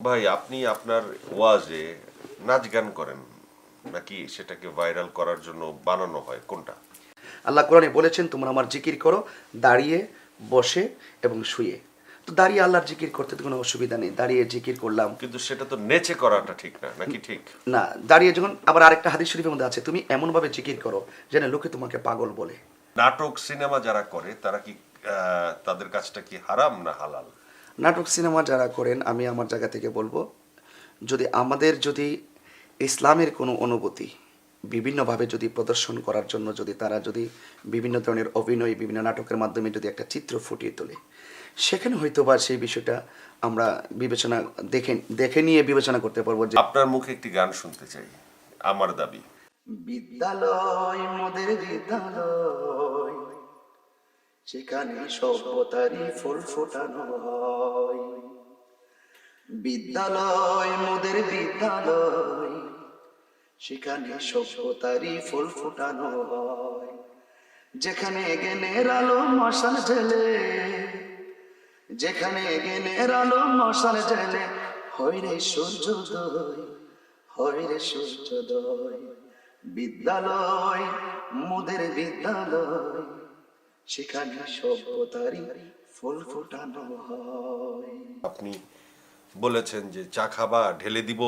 ভাই আপনি আপনার ওয়াজে নাচ গান করেন নাকি সেটাকে ভাইরাল করার জন্য বানানো হয়? কোনটা? আল্লাহ কোরআনে বলেছেন তোমরা আমার জিকির করো দাঁড়িয়ে বসে এবং শুয়ে। তো দাঁড়িয়ে আল্লাহর জিকির করতে তো কোনো অসুবিধা নেই দাঁড়িয়ে জিকির করলাম। কিন্তু সেটা তো নেচে করাটা ঠিক না নাকি ঠিক? না দাঁড়িয়ে যখন আবার আরেকটা হাদিস শরীফের মধ্যে আছে তুমি এমনভাবে জিকির করো যেন লোকে তোমাকে পাগল বলে। নাটক সিনেমা যারা করে তারা কি তাদের কাজটা কি হারাম না হালাল? নাটক সিনেমা যারা করেন আমি আমার জায়গা থেকে বলব যদি আমাদের যদি ইসলামের কোনো অনুভূতি বিভিন্নভাবে যদি প্রদর্শন করার জন্য যদি তারা যদি বিভিন্ন ধরনের অভিনয় বিভিন্ন নাটকের মাধ্যমে যদি একটা চিত্র ফুটিয়ে তোলে সেখানে হয়তো বা সেই বিষয়টা আমরা বিবেচনা দেখে দেখে নিয়ে বিবেচনা করতে পারব যে আপনার মুখে একটি গান শুনতে চাই আমার দাবি। বিদ্যালয় মোদের বিদ্যালয়। সেখানে সভ্যতারই ফুল ফোটানো হয়। বিদ্যালয়, মোদের বিদ্যালয়, সেখানে সভ্যতারই ফুল ফোটানো হয়। যেখানে জ্ঞানের আলো মশাল জেলে যেখানে জ্ঞানের আলো মশাল জেলে হয় রে সূর্যোদয়, হয় রে সূর্যোদয়। বিদ্যালয়, মোদের বিদ্যালয় সেখানে সভ্যতারই ফুল ফোটানো হয়। আপনি বলেছেন যে চা খাবা ঢেলে দিব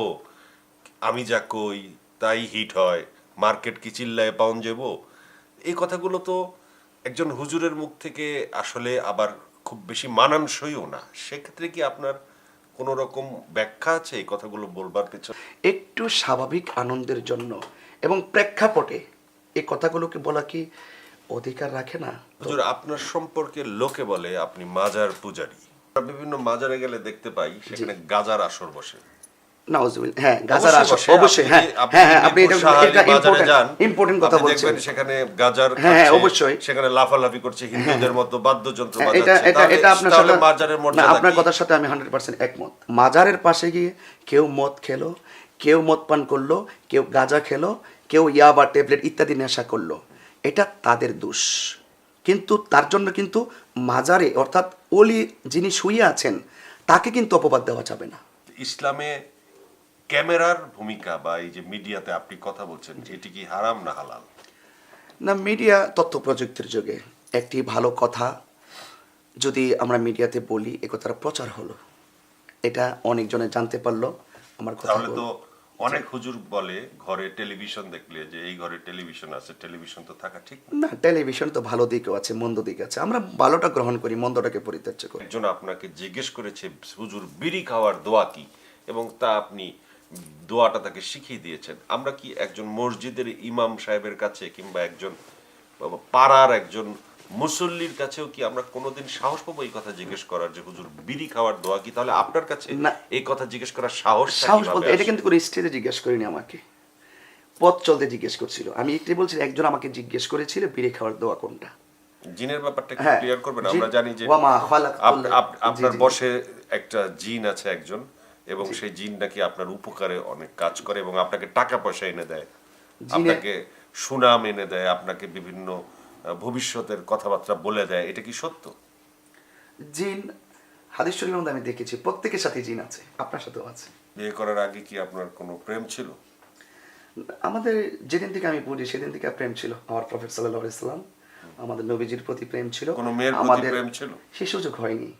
আমি যা কই তাই হিট হয় মার্কেট কি চিল্লায় পাউন যাব এই কথাগুলো তো একজন হুজুরের মুখ থেকে আসলে আবার খুব বেশি মানানসইও না। সেক্ষেত্রে কি আপনার কোনো রকম ব্যাখ্যা আছে এই কথাগুলো বলবার পেছনে? একটু স্বাভাবিক আনন্দের জন্য এবং প্রেক্ষাপটে এই কথাগুলোকে বলা কি অধিকার রাখে না? হুজুর আপনার সম্পর্কে লোকে বলে আপনি মাজার পূজারি। বিভিন্ন মাজারে গেলে দেখতে পাই সেখানে গাজার আসর বসে। হ্যাঁ গাজার আসর অবশ্যই হ্যাঁ হ্যাঁ হ্যাঁ আপনি এটা বুরসাহালি এটা বাজারে যান, ইম্পর্টেন্ট কথা বলছেন। সেখানে গাজার হ্যাঁ, হ্যাঁ, অবশ্যই। সেখানে লাফালাফি করছে হিন্দুদের মতো বাদ্যযন্ত্র হ্যাঁ, এটা এটা এটা আপনার সাথে মাজারের আপনার কথার সাথে আমি হান্ড্রেড পার্সেন্ট একমত। মাজারের পাশে গিয়ে কেউ মদ খেলো কেউ মদ পান করল কেউ গাঁজা খেলো কেউ ইয়াবা ট্যাবলেট ইত্যাদি নেশা করল। এটা তাদের দোষ। কিন্তু তার জন্য কিন্তু মাজারে অর্থাৎ ওলি যিনি শুয়ে আছেন তাকে কিন্তু অপবাদ দেওয়া যাবে না। ইসলামে ক্যামেরার ভূমিকা বা এই যে মিডিয়াতে আপনি কথা বলছেন এটি কি হারাম না হালাল? না মিডিয়া তথ্য প্রযুক্তির যুগে একটি ভালো কথা যদি আমরা মিডিয়াতে বলি এ কথাটা প্রচার হলো। এটা অনেকজনে জানতে পারল আমার কথা তো অনেক হুজুর বলে ঘরে টেলিভিশন দেখলে যে এই ঘরে টেলিভিশন আছে টেলিভিশন তো থাকা ঠিক না। টেলিভিশন তো ভালো দিকও আছে মন্দ দিক আছে। আমরা ভালোটা গ্রহণ করি মন্দটাকে পরিত্যাজ্য করি। একজন আপনাকে জিজ্ঞেস করেছে হুজুর বিড়ি খাওয়ার দোয়া কি? এবং তা আপনি দোয়াটা তাকে শিখিয়ে দিয়েছেন। আমরা কি একজন মসজিদের ইমাম সাহেবের কাছে কিংবা একজন পাড়ার একজন মুসল্লির কাছেও কি আমরা কোনোদিন সাহস পাবো এই কথা জিজ্ঞেস করার যে হুজুর বিড়ি খাওয়ার দোয়া কি? তাহলে আপনার কাছে। এই কথা জিজ্ঞেস করার সাহস সাহস বলতে এটা কিন্তু কোনো স্টেজে জিজ্ঞেস করিনি আমাকে। পথ চলতে জিজ্ঞেস করছিল। আমি একটি বলছি একজন আমাকে জিজ্ঞেস করেছিল বিড়ি খাওয়ার দোয়া কোনটা? জিনের ব্যাপারটা কি হ্যাঁ, ক্লিয়ার করবেন? আমরা জানি যে আপনার বসে একটা জিন আছে একজন এবং সেই জিন নাকি আপনার উপকারে অনেক কাজ করে এবং আপনাকে টাকা পয়সা এনে দেয়? আপনাকে সুনাম এনে দেয় আপনাকে বিভিন্ন ভবিষ্যতের কথাবার্তা বলে দেয় এটা কি সত্য? জিন হাদিস শরীফের মধ্যে আমি দেখেছি প্রত্যেকের সাথে জিন আছে আপনার সাথেও আছে। বিয়ে করার আগে কি আপনার কোনো প্রেম ছিল? আমাদের যেদিন থেকে আমি পড়ি সেদিন থেকে প্রেম ছিল আমার প্রফেট সাল্লাহ ইসলাম আমাদের নবীজির প্রতি প্রেম ছিল কোনো মেয়ের প্রতি আমাদের প্রেম ছিল? সে সুযোগ হয়নি।